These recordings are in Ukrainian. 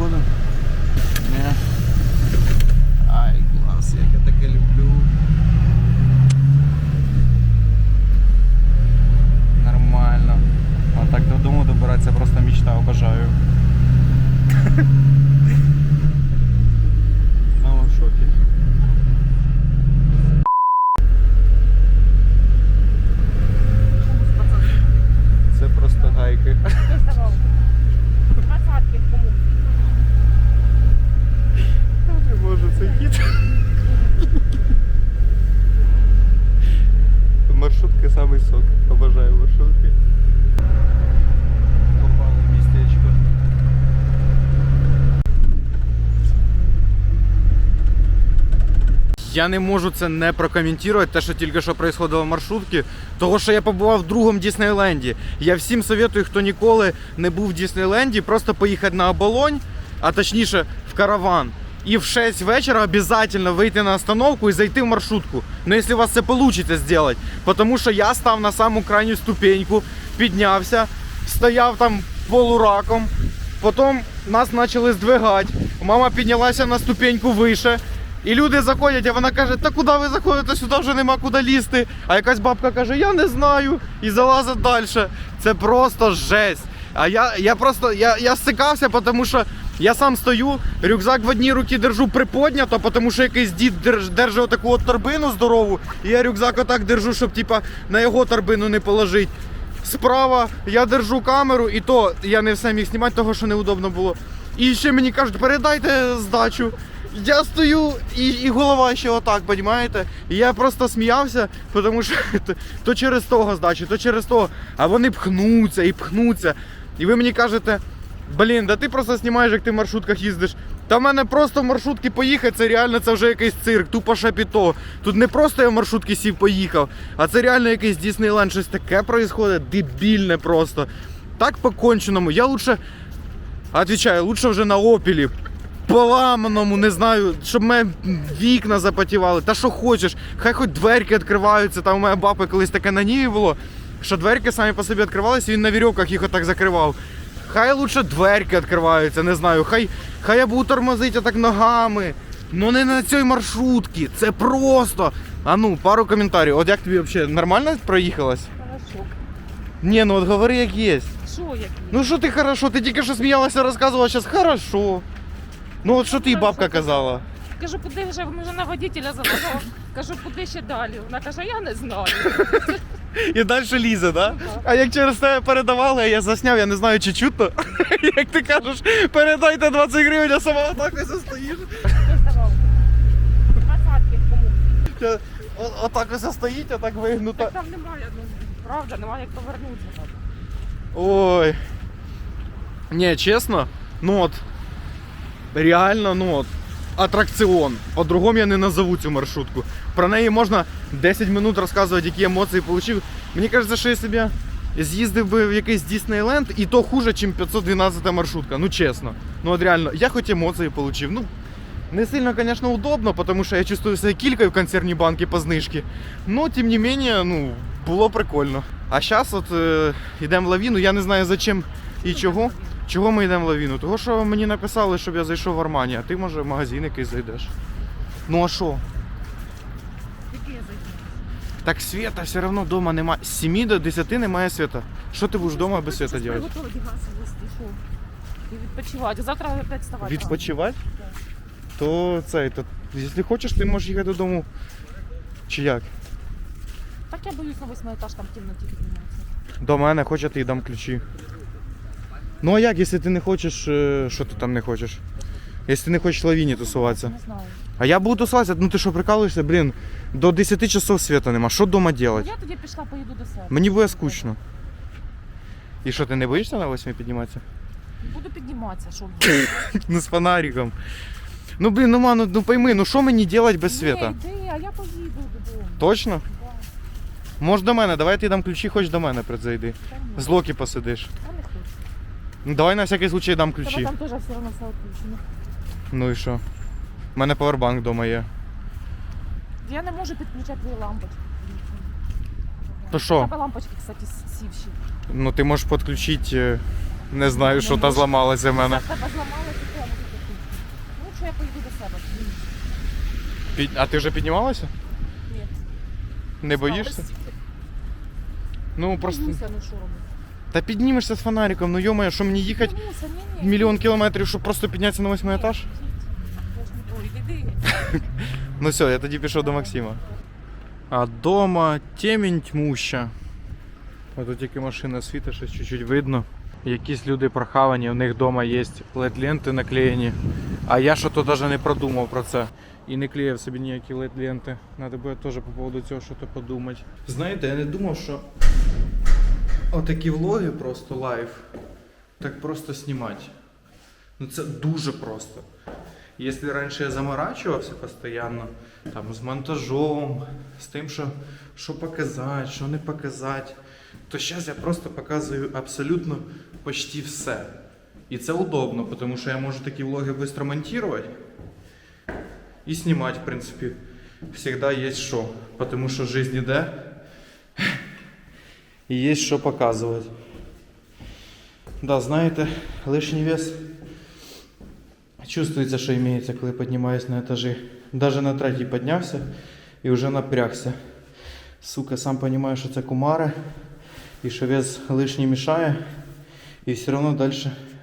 ніхто не виходив? Ні. Ай, клас, як я таке люблю. Нормально. А так додому добиратися просто мечта, обожаю. Мама в шокі. Це просто гайки. Хто здавав? Двадцятки кому? Я не можу, це кіт. Маршрутки самий сок. Обожаю маршрутки. Попали в містечко. Я не можу це не прокоментувати, те, що тільки що происходило в маршрутці, того що я побував в другому Діснейленді. Я всім советую, хто ніколи не був в Діснейленді, просто поїхати на оболонь, а точніше в караван. І в 6 вечора обязательно вийти на остановку і зайти в маршрутку. Ну, якщо у вас це вийде зробити. Тому що я став на саму крайню ступеньку, піднявся, стояв там полураком, потім нас почали здвигати. Мама піднялася на ступеньку вище. І люди заходять, а вона каже, та куди ви заходите, сюди вже нема куди лізти. А якась бабка каже, я не знаю, і залазить далі. Це просто жесть. А я, я просто я, я стикався, тому що я сам стою, рюкзак в одній руці держу приподнято, тому що якийсь дід держ, держить отаку от торбину здорову, і я рюкзак отак держу, щоб типа на його торбину не положити. Справа я держу камеру, і то я не все міг знімати, того що неудобно було. І ще мені кажуть, передайте здачу. Я стою і, і голова ще отак, розумієте? І я просто сміявся, тому що то, то через того здачі, то через того. А вони пхнуться і пхнуться. І ви мені кажете, блін, да ти просто знімаєш, як ти в маршрутках їздиш. Та в мене просто в маршрутки поїхати, це реально це вже якийсь цирк, тупо шапіто. Тут не просто я в маршрутки сів поїхав, а це реально якийсь Діснейленд, щось таке происходит, дебільне просто. Так по-конченому. Я лучше, отвечаю, лучше вже на опілі. Поламаному, не знаю, щоб мене вікна запотівали, та що хочеш, хай хоч дверки відкриваються. Там у мене баби колись таке на ніві було, що дверки самі по собі відкривалися, він на вірьовках їх отак закривав. Хай лучше дверки відкриваються, не знаю, хай, хай я буду тормозити отак ногами. Ну не на цій маршрутці, це просто. А ну, пару коментарів. От як тобі взагалі нормально проїхалась? Хорошо. Ні, ну от говори як є. Що як? Ну що ти хорошо, ти тільки що сміялася, розказувала, зараз хорошо. Ну от що ти бабка казала? Кажу, куди вже ми вже на водителя заважав. Кажу, куди ще далі? Вона каже, я не знаю. І далі лізе, да? А як через тебе передавали, а я засняв, я не знаю, чи чутно. Як ти кажеш, передайте 20 гривень, а сама отак ось стоїш. Хто здавав? Двадцятки кому? О- Отак ось стоїть, отак Так вигнута. там немає, ну правда, немає як повернутися. Ой. Не, чесно, ну от. Реально, ну от. Атракціон. По-другому я не назову цю маршрутку. Про неї можна 10 минут розказувати, які емоції отримав. Мені кажеться, що я з'їздив би в якийсь Діснейленд, і то хуже, ніж 512 маршрутка. Ну чесно. Ну от реально, я хоч емоції отримав. Ну, не сильно, конечно, удобно, потому що я чувствую себе кількою в консервній банки по знижці. Но, тим не менее, ну, було прикольно. А зараз от е, йдемо в лавіну, я не знаю зачем і чого. Чого ми йдемо в лавіну? Того, що мені написали, щоб я зайшов в Армані, а ти, може, в магазин якийсь зайдеш. Ну а що? Який я зайду? Так світа все одно вдома немає. З 7 до 10 немає світа. Що ти будеш вдома без світа робити? Готова одягатися, вести, що? І відпочивати. Завтра опять вставати. Відпочивати? То цей, то якщо хочеш, ти можеш їхати додому. Чи як? Так я боюсь на восьмий етаж, там в темноті підніматися. До мене, хоч я тобі дам ключі. Ну а як, якщо ти не хочеш. е, Що ти там не хочеш? Якщо ти не хочеш в лавіні тусуватися. Не знаю. А я буду тусуватися, ну ти що, прикалуєшся, блін, до 10 часов світа нема. Що вдома робити? я тоді пішла, поїду до себе. Мені буде скучно. І що, ти не боїшся на 8 підніматися? Буду підніматися, що Ну з фонариком. Ну блін, ну ману, ну пойми, ну що мені робити без світа? Ні, йди, а я поїду додому. Точно? Да. Може до мене, давай тобі дам ключі, хоч до мене призайди. З Локі посидиш. Ну, Давай на всякий случай дам Тебе ключі. там теж все одно все відключено. Ну і що? У мене павербанк вдома є. Я не можу підключати твої лампочки. То що? Тебе лампочки, кстати, с- сівші. Ну ти можеш підключити. е, Не знаю, що та зламалася в мене. Це тебе зламалося, то я можу підключити. Що я поїду до себе. Під- А ти вже піднімалася? Ні. Не боїшся? Ну просто. Боюся, ну що робити? Та піднімешся з фонариком, ну йомаю, що мені їхати Боюся, ні, ні. мільйон кілометрів, щоб просто піднятися на восьмий етаж? Ну все, я тоді пішов до Максима. А дома темінь тьмуща. Ось тут тільки машина світить, щось чуть-чуть видно. Якісь люди прохавані, у них вдома є LED-ленти наклеєні. А я що то навіть не продумав про це. І не клеїв собі ніякі LED-ленти. Треба буде теж по поводу цього щось подумати. Знаєте, я не думав, що отакі влоги просто лайв. Так просто знімати. Ну це дуже просто. Если раньше я заморачивался постоянно, там, з монтажом, з тим, що, що показати, що не показати, то зараз я просто показую абсолютно почти все. І це удобно, тому що я можу такі влоги швидко монтувати і знімати, в принципі, завжди є що. Тому що жизнь іде і є що показувати. Да, знаєте, лишній вес Чувствуется, что имеется, коли поднимаюсь на этажи. Даже на третій піднявся і вже напрягся. Сука, сам понимаю, що це кумари, і що вес лишній мішає, і все одно далі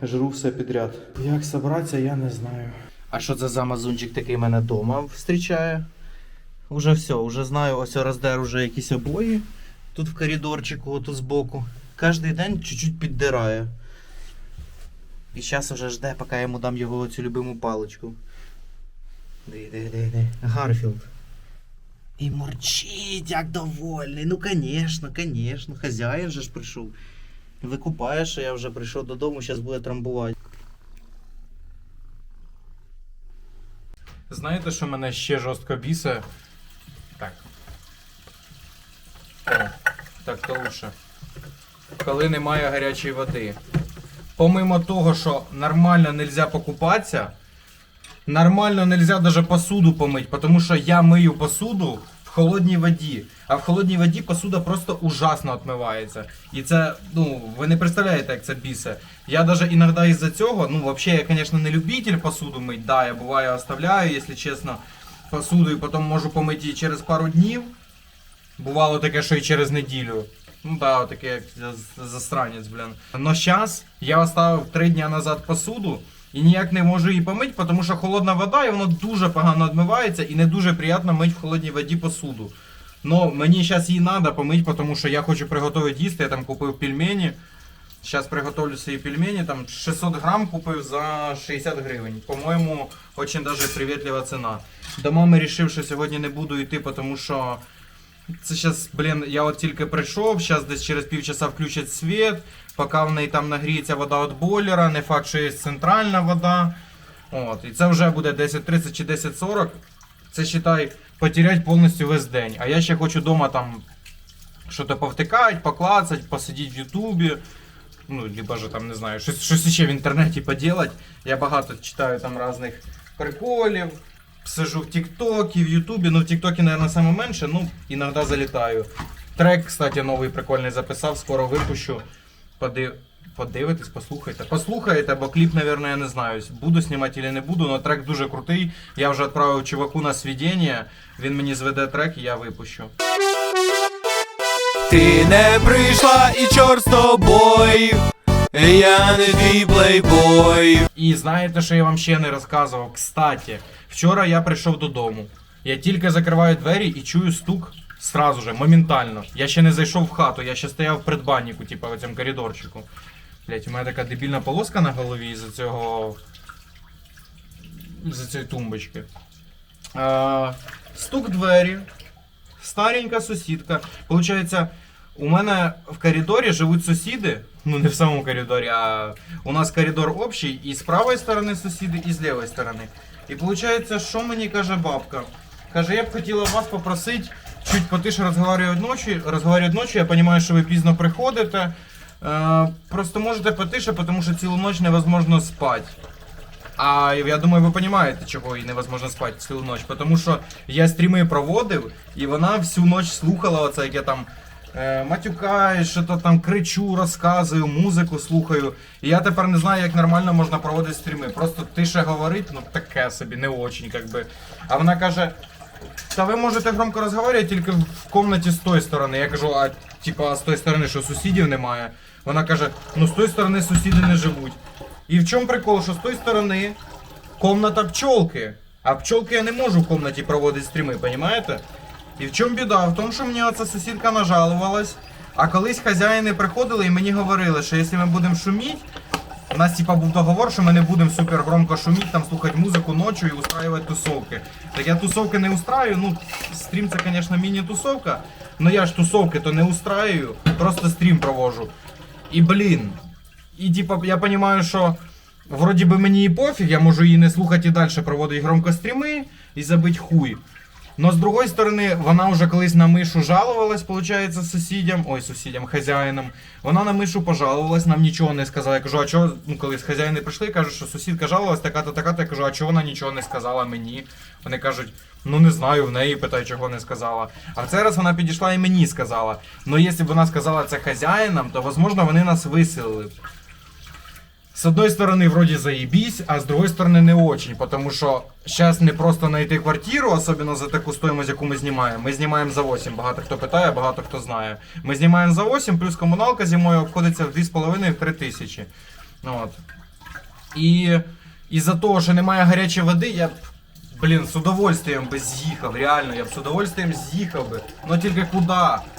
жру все підряд. Як собратися, я не знаю. А що це за амазончик такий мене вдома зустрічає? Уже все, уже знаю, ось роздер уже якісь обої. Тут в коридорчику, тут збоку. Кожний день чуть-чуть піддирає. І зараз уже жде, поки я йому дам його цю любиму паличку. Ди. Гарфілд. І мурчить, як довольний. Ну, конечно, конечно. Хазяїн же ж прийшов. Викупає, що я вже прийшов додому, зараз буде трамбувати. Знаєте, що мене ще жорстко бісить? Так. О, так то лучше. Коли немає гарячої води помимо того, що нормально нельзя покупатися, нормально нельзя даже посуду помыть, потому що я мию посуду в холодній воді. А в холодній воді посуда просто ужасно отмивається. І це, ну, ви не представляєте, як це бісе. Я даже іноді із-за цього, ну, взагалі, я, звісно, не любитель посуду мить, да, я буває оставляю, якщо чесно, посуду, і потім можу помити через пару днів. Бувало таке, що і через неділю. Ну да, таке як засранець, блін. Но зараз я оставив три дні назад посуду і ніяк не можу її помити, тому що холодна вода і воно дуже погано відмивається і не дуже приємно мити в холодній воді посуду. Но мені зараз її треба помити, тому що я хочу приготувати їсти. Я там купив пельмені. Зараз приготовлю свої пельмені, там 600 грам купив за 60 гривень. По-моєму, дуже даже привітлива ціна. До мами вирішив, що сьогодні не буду йти, тому що це зараз, блін, я от тільки прийшов, зараз десь через півчаса включать світ, поки в неї там нагріється вода від бойлера, не факт, що є центральна вода. От, і це вже буде 10.30 чи 10.40. Це считай, потерять повністю весь день. А я ще хочу вдома там щось повтикати, поклацати, посидіти в Ютубі. Ну, либо же там, не знаю, щось, щось ще в інтернеті поділати. Я багато читаю там різних приколів. Сижу в ТикТоке, в Ютубе, ну в ТикТоке, наверное, самое меньше, ну, иногда залетаю. Трек, кстати, новий прикольний записав, скоро випущу. Подив... Подивитесь, послухайте. Послухайте, бо кліп, наверное, я не знаю, буду знімати чи не буду, але трек дуже крутий. Я вже відправив чуваку на свідення, він мені зведе трек і я випущу. Ти не прийшла і чорт з тобою, я не твій плейбой. І знаєте, що я вам ще не розказував? Кстати, вчора я прийшов додому. Я тільки закриваю двері і чую стук сразу же, моментально. Я ще не зайшов в хату, я ще стояв в предбаннику, типу, в цьому коридорчику. Блять, у мене така дебільна полоска на голові з цього. з цієї тумбочки. А, стук двері. Старенька сусідка. Получається, у мене в коридорі живуть сусіди. Ну, не в самому коридорі, а у нас коридор общий, і з правої сторони сусіди, і з лівої сторони. І виходить, що мені каже бабка? Каже, я б хотіла вас попросити чуть потише розговорювати ночі, розговорювати ночі. Я розумію, що ви пізно приходите. Е, просто можете потише, тому що цілу ніч невозможно спати. А я думаю, ви розумієте, чого їй невозможно спати цілу ніч. Тому що я стріми проводив, і вона всю ніч слухала оце, як я там матюкаю, що то там кричу, розказую, музику слухаю. І я тепер не знаю, як нормально можна проводити стріми. Просто тише говорить, ну таке собі, не очень, как би. А вона каже. Та ви можете громко розговорювати тільки в комнаті з тої сторони. Я кажу, а типа з тої сторони, що сусідів немає. Вона каже, ну з тої сторони сусіди не живуть. І в чому прикол, що з тої сторони комната пчолки. А пчолки я не можу в комнаті проводити стріми, понімаєте? І в чому біда? В тому, що мені оця сусідка нажалувалась, а колись хазяїни приходили і мені говорили, що якщо ми будемо шуміти, у нас типа був договор, що ми не будемо супер громко шуміти, там слухати музику ночі і устраювати тусовки. Так я тусовки не устраю, ну стрім це, звісно, міні-тусовка, але я ж тусовки то не устраю, просто стрім провожу. І блін. І типа я розумію, що вроді би мені і пофіг, я можу її не слухати і далі проводити громко стріми і забить хуй. Но з другої сторони, вона вже колись на мишу жалувалась, виходить, сусідям, ой, сусідям, хазяїнам. Вона на мишу пожалувалась, нам нічого не сказала. Я кажу, а чого, ну колись хазяїни прийшли, кажуть, що сусідка жалувалась, така-то, така-то. Я кажу, а чого вона нічого не сказала мені? Вони кажуть, ну не знаю, в неї питаю, чого не сказала. А в цей раз вона підійшла і мені сказала. Ну, якщо б вона сказала це хазяїнам, то можливо вони нас виселили. С одной стороны, вроде заебись, а с другой стороны, не очень, потому що зараз не просто знайти квартиру, особливо за таку стоїмость, яку ми знімаємо. Ми знімаємо за 8, багато хто питає, багато хто знає. Ми знімаємо за 8, плюс комуналка зимою обходиться в 2,5-3 тисячі. От. І із-за того, що немає гарячої води, я б, блін, з удовольствием би з'їхав, реально, я б з удовольствием з'їхав би. Ну тільки куди?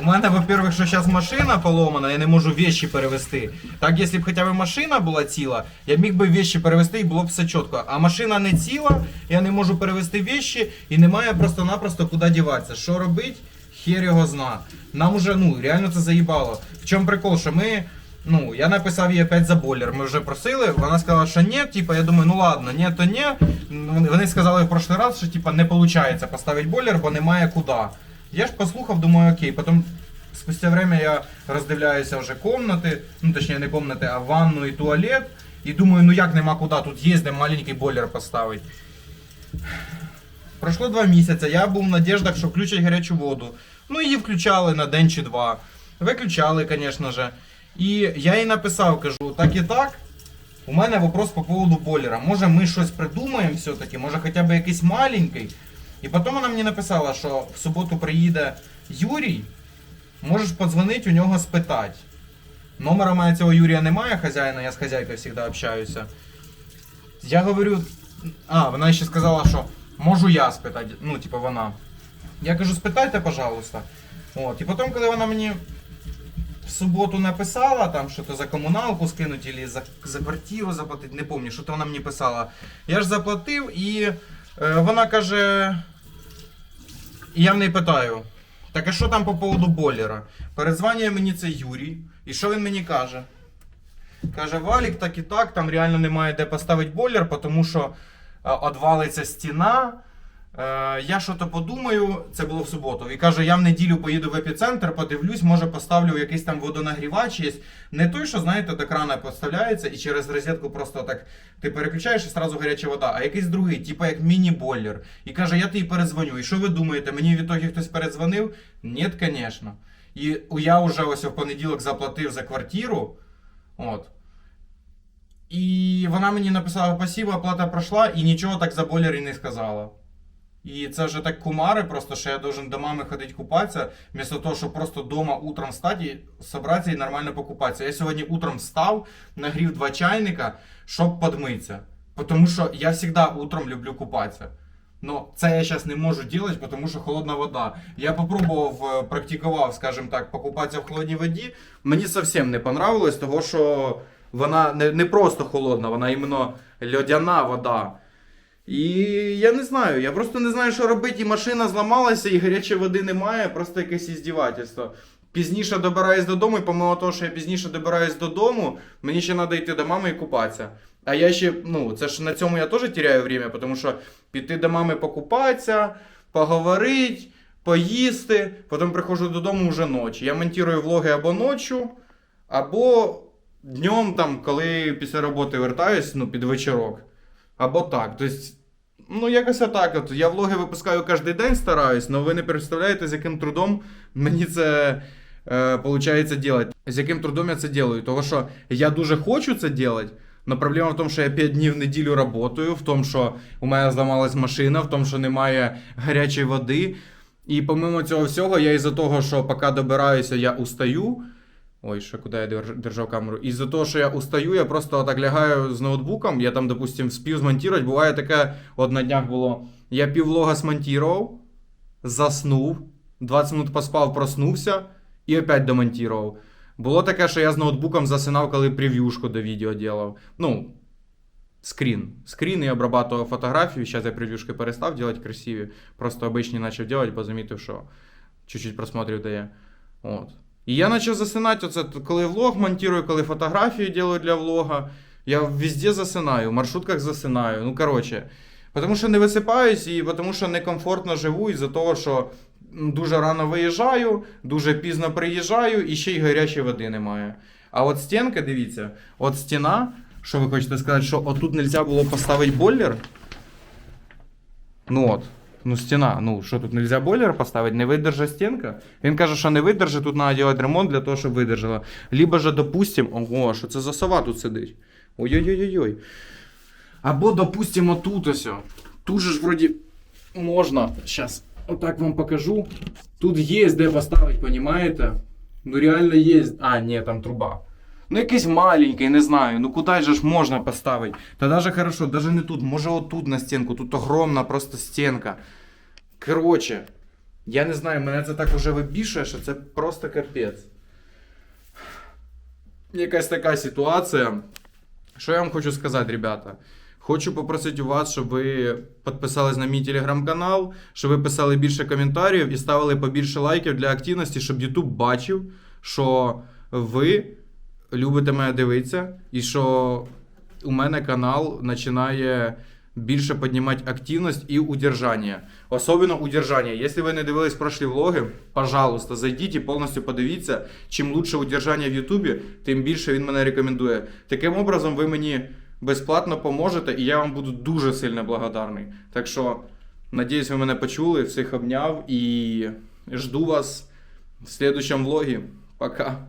У мене, во-первых, що зараз машина поломана, я не можу вещи перевезти. Так, якщо б хоча б машина була ціла, я міг би вещи перевезти і було б все чітко. А машина не ціла, я не можу перевезти вещи і немає просто-напросто куди діватися. Що робить? Хер його зна. Нам уже, ну, реально це заїбало. В чому прикол, що ми. Ну, я написав їй опять за бойлер. Ми вже просили, вона сказала, що ні, типа, я думаю, ну ладно, ні, то ні. Вони сказали в прошлый раз, що типа не виходить поставити бойлер, бо немає куди. Я ж послухав, думаю, окей. Потім спустя время я роздивляюся вже комнати, ну точніше не комнати, а ванну і туалет. І думаю, ну як нема куди, тут є де маленький бойлер поставити. Пройшло два місяці, я був в надіждах, що включать гарячу воду. Ну її включали на день чи два. Виключали, звісно же. І я їй написав, кажу, так і так. У мене вопрос по поводу бойлера. Може ми щось придумаємо все-таки, може хоча б якийсь маленький. І потім вона мені написала, що в суботу приїде Юрій, можеш подзвонити у нього спитати. Номера у цього Юрія немає, хазяїна, я з хазяйкою завжди общаюся. Я говорю, а, вона ще сказала, що можу я спитати, ну, типу вона. Я кажу, спитайте, пожалуйста. От. І потім, коли вона мені в суботу написала, там що то за комуналку скинуть, або за, за квартиру заплатити, не пам'ятаю, що то вона мені писала. Я ж заплатив і е, вона каже. Я в неї питаю: так а що там по поводу бойлера? Перезванює мені цей Юрій, і що він мені каже? Каже, Валік, так і так, там реально немає де поставити бойлер, тому що е, одвалиться стіна. Е, я що то подумаю, це було в суботу. І каже, я в неділю поїду в епіцентр, подивлюсь, може поставлю якийсь там водонагрівач. Є. Не той, що знаєте, до крана поставляється і через розетку просто так ти переключаєш і одразу гаряча вода, а якийсь другий, типу як міні-бойлер. І каже, я тобі перезвоню. І що ви думаєте, мені в ітогі хтось передзвонив? Ні, звісно. І я вже ось в понеділок заплатив за квартиру. От. І вона мені написала спасибо, оплата пройшла, і нічого так за бойлер і не сказала. І це вже так кумари, просто що я должен до мами ходити купатися, вместо того, щоб просто дома утром встати, собратися і нормально покупатися. Я сьогодні утром встав, нагрів два чайника, щоб подмитися. Тому що я завжди утром люблю купатися. Но це я зараз не можу робити, тому що холодна вода. Я попробував, е, практикував, скажімо так, покупатися в холодній воді. Мені зовсім не понравилось, того що вона не, не просто холодна, вона іменно льодяна вода. І я не знаю, я просто не знаю, що робити. І машина зламалася, і гарячої води немає, просто якесь іздівательство. Пізніше добираюсь додому, і помимо того, що я пізніше добираюсь додому, мені ще треба йти до мами і купатися. А я ще, ну, це ж на цьому я теж теряю время, тому що піти до мами покупатися, поговорити, поїсти, потім приходжу додому вже ночі. Я монтую влоги або ночі, Або днем, там, коли після роботи вертаюсь, ну, під вечірок. Або так. Тобто, ну, якось отак. От. Я влоги випускаю кожен день, стараюсь, але ви не представляєте, з яким трудом мені це е, получається. З яким трудом я це роблю. Тому що я дуже хочу це робити, але проблема в тому, що я 5 днів в неділю працюю, в тому, що у мене зламалась машина, в тому, що немає гарячої води. І помимо цього всього, я із-за того, що поки добираюся, я устаю. Ой, ще куди я держав камеру? Із-за того, що я устаю, я просто так лягаю з ноутбуком. Я там, допустим, спів змонтувати. Буває таке, от на днях було. Я півлога смонтував, заснув, 20 минут поспав, проснувся і опять домонтував. Було таке, що я з ноутбуком засинав, коли прев'юшку до відео робив. Ну, скрін. Скрін і обрабатував фотографію. Зараз я прев'юшки перестав робити красиві. Просто обичні почав робити, бо замітив, що чуть-чуть просмотрів дає. От. І я почав засинати, оце, коли влог монтую, коли фотографії роблю для влога. Я везде засинаю, в маршрутках засинаю. Ну, коротше. Тому що не висипаюсь і тому що некомфортно живу із-за того, що дуже рано виїжджаю, дуже пізно приїжджаю і ще й гарячої води немає. А от стінка, дивіться, от стіна, що ви хочете сказати, що отут не можна було поставити бойлер? Ну от. Ну, стіна, ну що тут нельзя бойлер поставити, не видержа стінка. Він каже, що не видержить, тут треба робити ремонт для того, щоб видержала. Либо же, допустим, ого, що це за сова тут сидить. Ой-ой-ой-ой. Або, допустим, отут ось. Тут же ж вроді можна. Зараз отак вам покажу. Тут є де поставити, понімаєте? Ну реально є. А, ні, там труба. Ну, якийсь маленький, не знаю. Ну куди ж можна поставити? Та даже хорошо, даже не тут, може отут на стінку, тут огромна просто стінка. Короче, я не знаю, мене це так уже вибішує, що це просто капець. Якась така ситуація. Що я вам хочу сказати, ребята? Хочу попросити у вас, щоб ви підписались на мій телеграм-канал, щоб ви писали більше коментарів і ставили побільше лайків для активності, щоб YouTube бачив, що ви любите мене дивитися, і що у мене канал починає більше піднімати активність і удержання. Особливо удержання. Якщо ви не дивились прошлі влоги, пожалуйста, зайдіть і повністю подивіться. Чим лучше удержання в Ютубі, тим більше він мене рекомендує. Таким образом, ви мені безплатно поможете, і я вам буду дуже сильно благодарний. Так що, надіюсь, ви мене почули, всіх обняв і жду вас в слідчому влогі. Пока.